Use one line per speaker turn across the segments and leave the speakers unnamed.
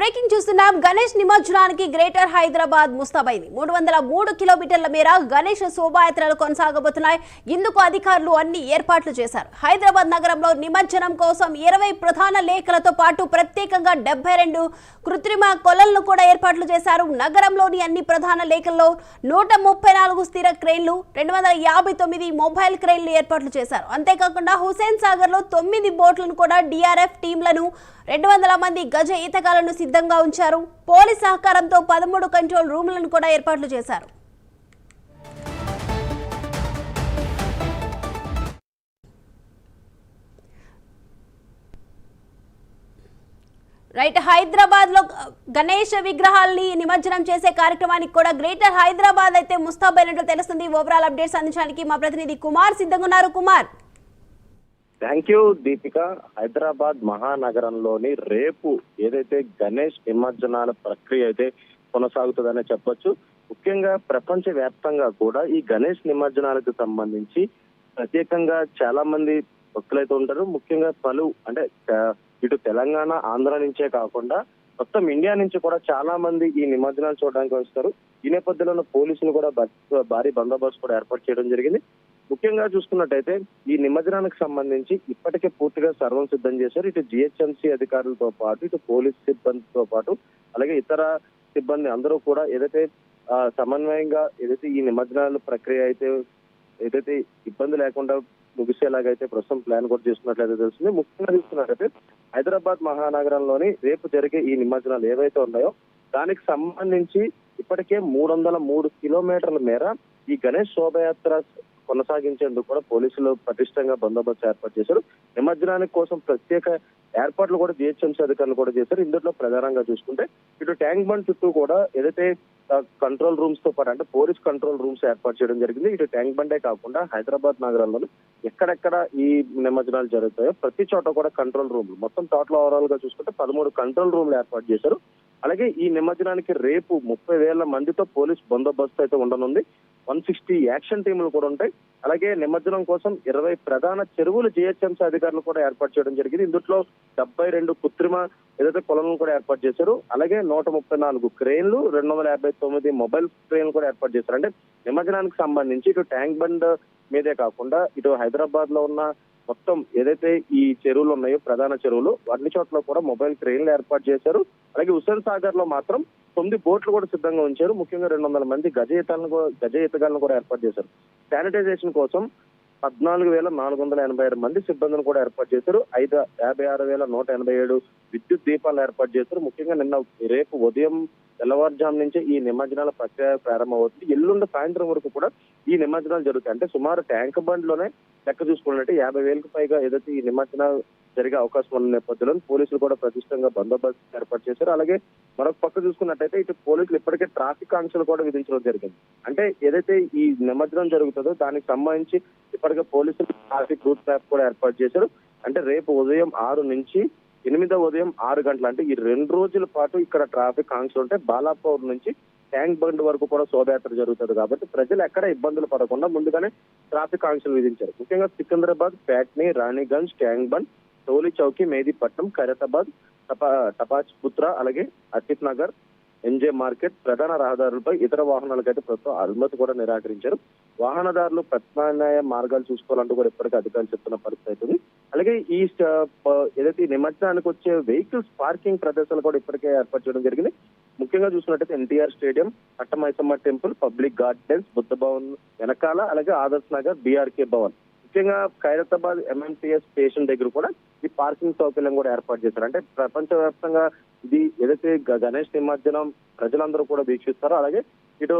Breaking చూస్తున్నాం గణేష్ నిమజ్జనానికి greater Hyderabad ముస్తాబైంది. మూడు వందల మూడు కిలోమీటర్ల మేర గణేష్ శోభాయాత్రలు కొనసాగబోతున్నాయి. ఇందుకు అధికారులు అన్ని ఏర్పాట్లు చేశారు. హైదరాబాద్ నగరంలో నిమజ్జనం కోసం ఇరవై ప్రధాన లేఖలతో పాటు ప్రత్యేకంగా డెబ్బై రెండు కృత్రిమ కొలలను కూడా ఏర్పాట్లు చేశారు. నగరంలోని అన్ని ప్రధాన లేఖల్లో నూట ముప్పై నాలుగు స్థిర క్రెయిన్లు రెండు వందల యాభై తొమ్మిది మొబైల్ క్రెయిన్లు ఏర్పాట్లు చేశారు. అంతేకాకుండా హుసేన్ సాగర్లో తొమ్మిది బోట్లను కూడా డిఆర్ఎఫ్ టీంలను రెండు వందల మంది గజ ఈతగాలను సిద్ధంగా ఉంచారు. పోలీస్ సహకారంతో పదమూడు కంట్రోల్ రూములను కూడా ఏర్పాట్లు చేశారు. రైట్ హైదరాబాద్లో గణేష్ విగ్రహాల్ని నిమజ్జనం చేసే కార్యక్రమానికి కూడా గ్రేటర్ హైదరాబాద్ అయితే ముస్తాబైనట్లు తెలుస్తుంది. ఓవరాల్ అప్డేట్స్ అందించడానికి మా ప్రతినిధి కుమార్ సిద్ధంగా ఉన్నారు. కుమార్.
థ్యాంక్ యూ దీపిక హైదరాబాద్ మహానగరంలోని రేపు ఏదైతే గణేష్ నిమజ్జనాల ప్రక్రియ అయితే కొనసాగుతుందనే చెప్పొచ్చు. ముఖ్యంగా ప్రపంచ వ్యాప్తంగా కూడా ఈ గణేష్ నిమజ్జనాలకు సంబంధించి ప్రత్యేకంగా చాలా మంది భక్తులైతే ఉంటారు. ముఖ్యంగా పలు అంటే ఇటు తెలంగాణ ఆంధ్ర నుంచే కాకుండా మొత్తం ఇండియా నుంచి కూడా చాలా మంది ఈ నిమజ్జనాలు చూడడానికి వస్తారు. ఈ నేపథ్యంలో పోలీసులు కూడా భారీ బందోబస్తు కూడా ఏర్పాటు చేయడం జరిగింది. ముఖ్యంగా చూసుకున్నట్టయితే ఈ నిమజ్జనానికి సంబంధించి ఇప్పటికే పూర్తిగా సర్వం సిద్ధం చేశారు. ఇటు జిహెచ్ఎంసీ అధికారులతో పాటు ఇటు పోలీస్ సిబ్బందితో పాటు అలాగే ఇతర సిబ్బంది అందరూ కూడా ఏదైతే సమన్వయంగా ఏదైతే ఈ నిమజ్జనాల ప్రక్రియ అయితే ఏదైతే ఇబ్బంది లేకుండా ముగిసేలాగైతే ప్రస్తుతం ప్లాన్ కూడా చేస్తున్నట్లయితే తెలుస్తుంది. ముఖ్యంగా చూస్తున్నట్లయితే హైదరాబాద్ మహానగరంలోని రేపు జరిగే ఈ నిమజ్జనాలు ఏవైతే ఉన్నాయో దానికి సంబంధించి ఇప్పటికే మూడు వందల మూడు కిలోమీటర్ల మేర ఈ గణేష్ శోభయాత్ర కొనసాగించేందుకు కూడా పోలీసులు పటిష్టంగా బందోబస్తు ఏర్పాటు చేశారు. నిమజ్జనానికి కోసం ప్రత్యేక ఏర్పాట్లు కూడా జిహెచ్ఎంసీ అధికారులు కూడా చేశారు. ఇందులో ప్రధానంగా చూసుకుంటే ఇటు ట్యాంక్ బండ్ చుట్టూ కూడా ఏదైతే కంట్రోల్ రూమ్స్తో పాటు అంటే పోలీస్ కంట్రోల్ రూమ్స్ ఏర్పాటు చేయడం జరిగింది. ఇటు ట్యాంక్ బండే కాకుండా హైదరాబాద్ నగరంలోని ఎక్కడెక్కడ ఈ నిమజ్జనాలు జరుగుతాయో ప్రతి చోట కూడా కంట్రోల్ రూమ్లు మొత్తం టోటల్ ఓవరాల్గా చూసుకుంటే పదమూడు కంట్రోల్ రూమ్లు ఏర్పాటు చేశారు. అలాగే ఈ నిమజ్జనానికి రేపు ముప్పై వేల మందితో పోలీస్ బందోబస్తు అయితే ఉండనుంది. వన్ సిక్స్టీ యాక్షన్ టీములు కూడా ఉంటాయి. అలాగే నిమజ్జనం కోసం ఇరవై ప్రధాన చెరువులు జిహెచ్ఎంసీ అధికారులు కూడా ఏర్పాటు చేయడం జరిగింది. ఇందులో డెబ్బై రెండు కృత్రిమ ఏదైతే కొలను కూడా ఏర్పాటు చేశారు అలాగే నూట ముప్పై నాలుగు క్రెయిన్లు రెండు వందల యాభై తొమ్మిది మొబైల్ క్రెయిన్లు కూడా ఏర్పాటు చేశారు. అంటే నిమజ్జనానికి సంబంధించి ఇటు ట్యాంక్ బండ్ మీదే కాకుండా ఇటు హైదరాబాద్లో ఉన్న మొత్తం ఏదైతే ఈ చెరువులు ఉన్నాయో ప్రధాన చెరువులు అన్ని చోట్ల కూడా మొబైల్ క్రెయిన్లు ఏర్పాటు చేశారు. అలాగే హుస్సేన్ సాగర్లో మాత్రం తొమ్మిది బోట్లు కూడా సిద్ధంగా ఉంచారు. ముఖ్యంగా రెండు వందల మంది గజ ఈతలను కూడా గజ ఈతగాలను కూడా ఏర్పాటు చేశారు. శానిటైజేషన్ కోసం పద్నాలుగు వేల నాలుగు వందల ఎనభై ఆరు మంది సిబ్బందిని కూడా ఏర్పాటు చేశారు. ఐదు యాభై ఆరు వేల నూట ఎనభై ఏడు విద్యుత్ దీపాలు ఏర్పాటు చేశారు. ముఖ్యంగా నిన్న రేపు ఉదయం తెల్లవారుజాము నుంచి ఈ నిమజ్జనాల ప్రక్రియ ప్రారంభమవుతుంది. ఎల్లుండి సాయంత్రం వరకు కూడా ఈ నిమజ్జనాలు జరుగుతాయి. అంటే సుమారు ట్యాంక్ బండ్లోనే లెక్క చూసుకున్నట్టు యాభై వేలకు పైగా ఏదైతే ఈ నిమజ్జనాలు జరిగే అవకాశం ఉన్న నేపథ్యంలో పోలీసులు కూడా ప్రతిష్టంగా బందోబస్తు ఏర్పాటు చేశారు. అలాగే మరొక పక్క చూసుకున్నట్టయితే ఇటు పోలీసులు ఇప్పటికే ట్రాఫిక్ ఆంక్షలు కూడా విధించడం జరిగింది. అంటే ఏదైతే ఈ నిమజ్జనం జరుగుతుందో దానికి సంబంధించి ఇప్పటికే పోలీసులు ట్రాఫిక్ రూట్ మ్యాప్ కూడా ఏర్పాటు చేశారు. అంటే రేపు ఉదయం ఆరు నుంచి ఎనిమిదో ఉదయం ఆరు గంటలు అంటే ఈ రెండు రోజుల పాటు ఇక్కడ ట్రాఫిక్ ఆంక్షలు ఉంటే బాలాపూర్ నుంచి ట్యాంక్ బండ్ వరకు కూడా శోభయాత్ర జరుగుతుంది కాబట్టి ప్రజలు ఎక్కడ ఇబ్బందులు పడకుండా ముందుగానే ట్రాఫిక్ ఆంక్షలు విధించారు. ముఖ్యంగా సికింద్రాబాద్ ప్యాట్ని రాణిగంజ్ ట్యాంక్ బండ్ టోలీ చౌకి మేదీపట్నం ఖైరతాబాద్ టపా టపాచ్ పుత్ర అలాగే అతిత్ నగర్ ఎంజే మార్కెట్ ప్రధాన రహదారులపై ఇతర వాహనాలకైతే ప్రభుత్వం అనుమతి కూడా నిరాకరించారు. వాహనదారులు ప్రత్యామ్నాయ మార్గాలు చూసుకోవాలంటూ కూడా ఇప్పటికే అధికారులు చెప్తున్న పరిస్థితి అవుతుంది అలాగే ఈ ఏదైతే నిమజ్జనానికి వచ్చే వెహికల్స్ పార్కింగ్ ప్రదేశాలు కూడా ఇప్పటికే ఏర్పాటు చేయడం జరిగింది. ముఖ్యంగా చూసినట్టయితే NTR stadium Attamaisamma temple public gardens Buddha Bhavan వెనకాల అలాగే ఆదర్శ్ నగర్ బీఆర్కే భవన్. ముఖ్యంగా ఖైరతాబాద్ ఎంఎంసీఎస్ స్టేషన్ దగ్గర కూడా ఈ పార్కింగ్ సౌకర్యం కూడా ఏర్పాటు చేశారు. అంటే ప్రపంచవ్యాప్తంగా ఇది ఏదైతే గ- గణేష్ నిమజ్జనం ప్రజలందరూ కూడా వీక్షిస్తారో అలాగే ఇటు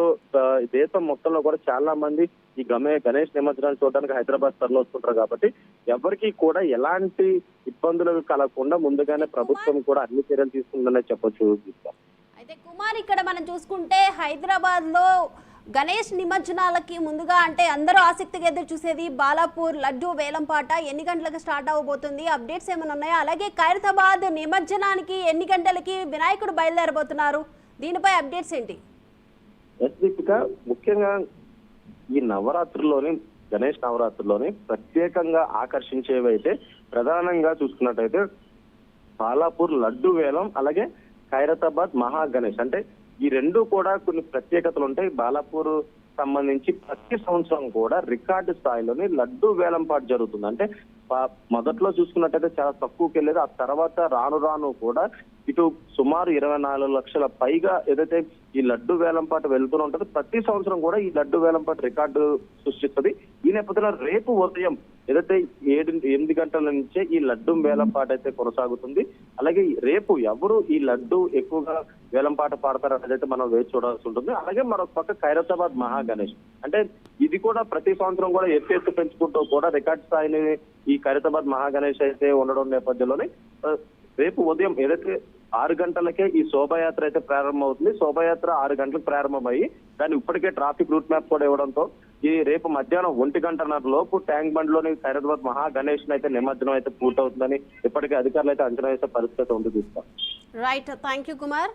దేశం మొత్తంలో కూడా చాలా మంది ఈ గమే గణేష్ నిమజ్జనాన్ని చూడడానికి హైదరాబాద్ తరలి వస్తుంటారు కాబట్టి ఎవరికి కూడా ఎలాంటి ఇబ్బందులు కలగకుండా ముందుగానే ప్రభుత్వం కూడా అన్ని చర్యలు తీసుకుందనే చెప్పొచ్చు.
అయితే కుమార్ ఇక్కడ మనం చూసుకుంటే హైదరాబాద్లో గణేష్ నిమజ్జనాలకి ముందుగా అంటే అందరూ ఆసక్తిగా ఎదురు చూసేది బాలాపూర్ లడ్డు వేలంపాట. ఎన్ని గంటలకు స్టార్ట్ అవ్వబోతుంది అప్డేట్స్ ఏమైనా ఉన్నాయా? అలాగే ఖైరతాబాద్ నిమజ్జనానికి ఎన్ని గంటలకి వినాయకుడు బయలుదేరబోతున్నారు? దీనిపై అప్డేట్స్ ఏంటి?
ముఖ్యంగా ఈ నవరాత్రుల్లోని గణేష్ నవరాత్రుల్లోని ప్రత్యేకంగా ఆకర్షించేవైతే ప్రధానంగా చూసుకున్నట్టయితే బాలాపూర్ లడ్డు వేలం అలాగే ఖైరతాబాద్ మహా గణేష్ అంటే ఈ రెండు కూడా కొన్ని ప్రత్యేకతలు ఉంటాయి బాలాపూర్ సంబంధించి ప్రతి సంవత్సరం కూడా రికార్డు స్థాయిలోనే లడ్డు వేలంపాటు జరుగుతుంది. అంటే మొదట్లో చూసుకున్నట్టయితే చాలా తక్కువకి వెళ్ళేది ఆ తర్వాత రాను రాను కూడా ఇటు సుమారు ఇరవై నాలుగు లక్షల పైగా ఏదైతే ఈ లడ్డు వేలంపాటు వెళ్తూనే ఉంటుంది ప్రతి సంవత్సరం కూడా ఈ లడ్డు వేలంపాటు రికార్డు సృష్టిస్తుంది. ఈ నేపథ్యంలో రేపు ఉదయం ఏదైతే ఏడు ఎనిమిది గంటల నుంచే ఈ లడ్డు వేలంపాట అయితే కొనసాగుతుంది అలాగే రేపు ఎవరు ఈ లడ్డు ఎక్కువగా వేలంపాట పాడతారు అనేది మనం వేచి చూడాల్సి ఉంటుంది. అలాగే మరొక పక్క ఖైరతాబాద్ మహాగణేష్. అంటే ఇది కూడా ప్రతి సంవత్సరం కూడా ఎత్తు ఎత్తు పెంచుకుంటూ కూడా రికార్డ్ స్థాయిని ఈ ఖైరతాబాద్ మహాగణేష్ అయితే ఉండడం నేపథ్యంలోనే రేపు ఉదయం ఏదైతే ఆరు గంటలకే ఈ శోభాయాత్ర అయితే ప్రారంభమవుతుంది శోభాయాత్ర ఆరు గంటలకు ప్రారంభమయ్యి దాన్ని ఇప్పటికే ట్రాఫిక్ రూట్ మ్యాప్ కూడా ఇవ్వడంతో ఈ రేపు మధ్యాహ్నం ఒంటి గంటన్నర లోపు ట్యాంక్ బండ్లోని ఖైరతాబాద్ మహా గణేష్ అయితే నిమజ్జనం అయితే పూర్తవుతుందని ఇప్పటికే అధికారులు అయితే అంచనా వేసే పరిస్థితి ఉంది చూస్తాం.
Right thank you Kumar